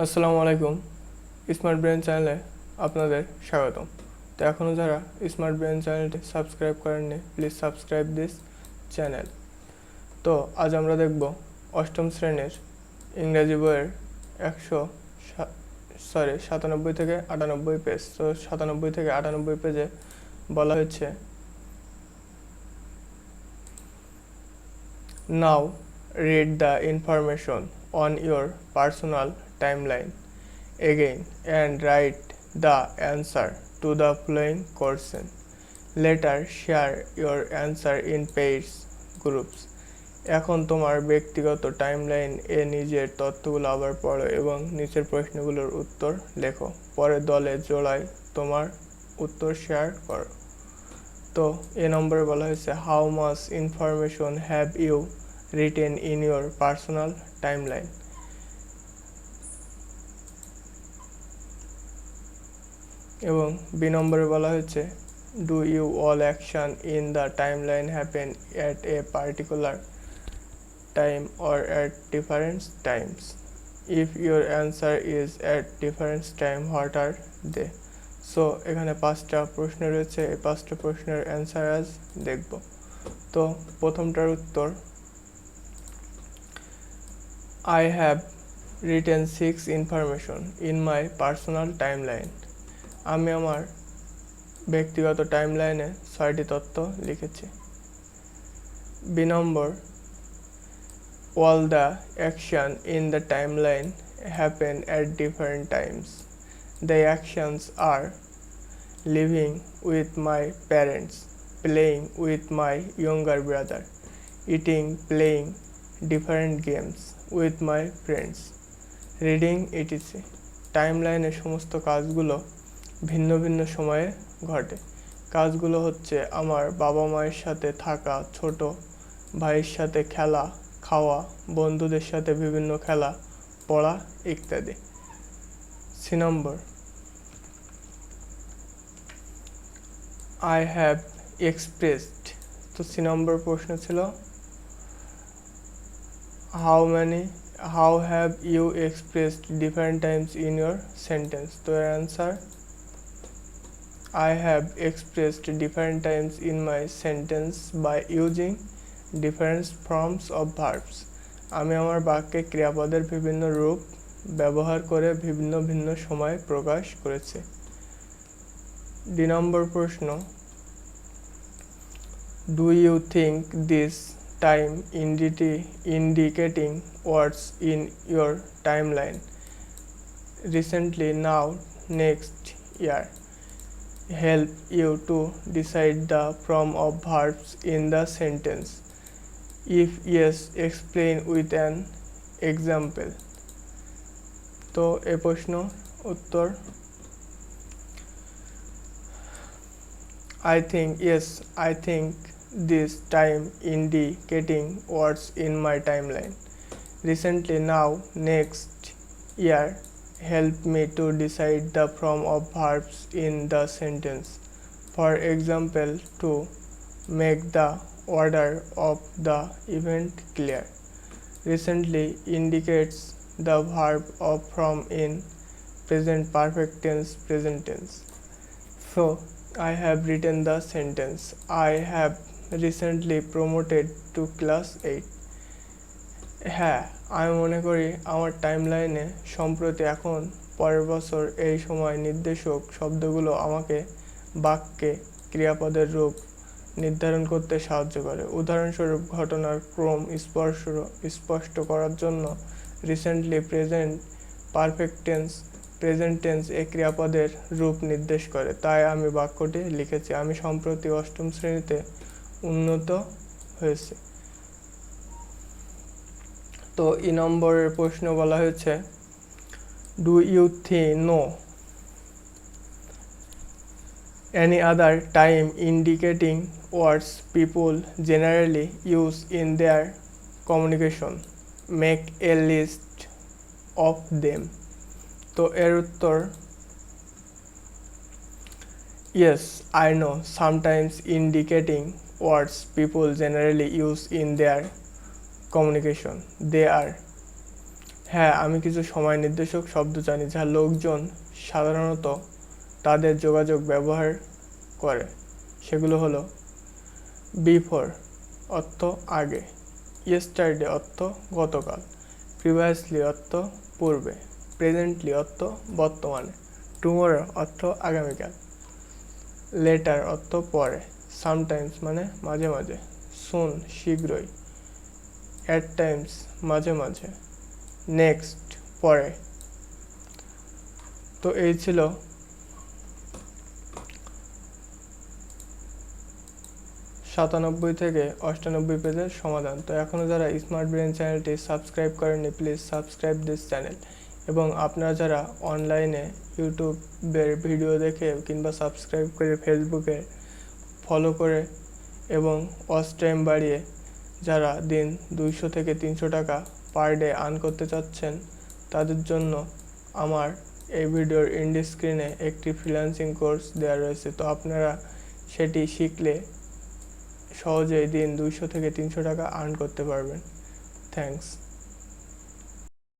আসসালামু আলাইকুম smart brain চ্যানেলে আপনাদের স্বাগতম। তো এখনও যারা স্মার্ট ব্রেন চ্যানেলটি সাবস্ক্রাইব করেননি প্লিজ সাবস্ক্রাইব দিস চ্যানেল তো আজ আমরা দেখব অষ্টম শ্রেণির ইংরেজি বইয়ের একশো সরি সাতানব্বই থেকে আটানব্বই পেজ তো সাতানব্বই থেকে আটানব্বই পেজে বলা হয়েছে now read the information on your personal timeline again and write the answer to the following question. Later, share your answer in pairs groups. এখন তোমার ব্যক্তিগত টাইমলাইন এ নিজের তথ্যগুলো আবার পড়ো এবং নিচের প্রশ্নগুলোর উত্তর লেখো পরে দলে জোড়ায় তোমার উত্তর শেয়ার করো তো এ নম্বরে বলা হয়েছে how much information have you written in your personal timeline এবং বি নম্বরে বলা হয়েছে do you all action in the timeline happen at a particular time or at different times if your answer is at different time what are they so এখানে পাঁচটা প্রশ্ন রয়েছে, এই পাঁচটা প্রশ্নের অ্যান্সার আজ দেখব। তো প্রথমটার উত্তর I have written six information in my personal time timeline. আমি আমার ব্যক্তিগত টাইম লাইনে ছয়টি তত্ত্ব লিখেছি। B number all the action in the timeline happen at different times the actions are living with my parents playing with my younger brother eating playing different games with my friends reading ETC time লাইনের সমস্ত কাজগুলো ভিন্ন ভিন্ন সময়ে ঘটে। কাজগুলো হচ্ছে আমার বাবা মায়ের সাথে থাকা ছোট ভাইয়ের সাথে খেলা, খাওয়া, বন্ধুদের সাথে বিভিন্ন খেলা, পড়া ইত্যাদি। C number. I have expressed তো সি নম্বর প্রশ্ন ছিল how many how have you expressed different times in your sentence? তো এর answer I have expressed different times in my sentence by using different forms of verbs. আমি আমার বাক্যে ক্রিয়াপদের বিভিন্ন রূপ ব্যবহার করে ভিন্ন ভিন্ন সময় প্রকাশ করেছে। দুই নম্বর প্রশ্ন। Do you think this time ইন্ডিটি indicating words in your timeline recently now next year help you to decide the form of verbs in the sentence if yes explain with an example তো এ প্রশ্ন উত্তর I think yes I think this time indicating words in my timeline. Recently, now, next year, help me to decide the form of verbs in the sentence. For example, to make the order of the event clear recently indicates the verb of from in present perfect tense present tense. So I have written the sentence I have recently promoted to class 8. হ্যাঁ আমি মনে করি আমার টাইমলাইনে সম্প্রতি এখন পরের বছর এই সময় নির্দেশক শব্দগুলো আমাকে বাক্যে ক্রিয়াপদের রূপ নির্ধারণ করতে সাহায্য করে। উদাহরণস্বরূপ, ঘটনার ক্রম স্পর্শ, স্পষ্ট করার জন্য recently present perfect tense present tense এ ক্রিয়াপদের রূপ নির্দেশ করে। তাই আমি বাক্যটি লিখেছি। আমি সম্প্রতি অষ্টম শ্রেণীতে উন্নত হয়েছে। তো ই নম্বরের প্রশ্ন বলা হয়েছে do you Thi know any other time indicating words people generally use in their communication make a list of them তো এর উত্তর yes i know sometimes indicating words people generally use in their communication. They are হ্যাঁ আমি কিছু সময় নির্দেশক শব্দ জানি যা লোকজন সাধারণত তাদের যোগাযোগ ব্যবহার করে। সেগুলো হলো বিফোর অর্থ আগে ইয়েস্টারডে অর্থ গতকাল প্রিভিয়াসলি অর্থ পূর্বে প্রেজেন্টলি অর্থ বর্তমানে টুমোরো অর্থ আগামীকাল লেটার অর্থ পরে সামটাইমস মানে মাঝে মাঝে সুন শীঘ্রই। অ্যাট টাইমস মাঝে মাঝে। নেক্সট পরে। তো এই ছিল সাতানব্বই থেকে অষ্টানব্বই পেজের সমাধান। তো এখনও যারা স্মার্ট ব্রেন চ্যানেলটি সাবস্ক্রাইব করেননি প্লিজ সাবস্ক্রাইব দিস চ্যানেল এবং আপনারা যারা অনলাইনে ইউটিউবের ভিডিও দেখে কিংবা সাবস্ক্রাইব করে ফেসবুকে ফলো করে এবং ওয়াচ টাইম বাড়িয়ে যারা দিন দুইশো থেকে তিনশো টাকা পার ডে আর্ন করতে চাচ্ছেন, তাদের জন্য আমার এই ভিডিওর ইন্ডি স্ক্রিনে একটি ফ্রিল্যান্সিং কোর্স দেওয়া রয়েছে। তো আপনারা সেটি শিখলে সহজেই দিন দুইশো থেকে তিনশো টাকা আর্ন করতে পারবেন। থ্যাঙ্কস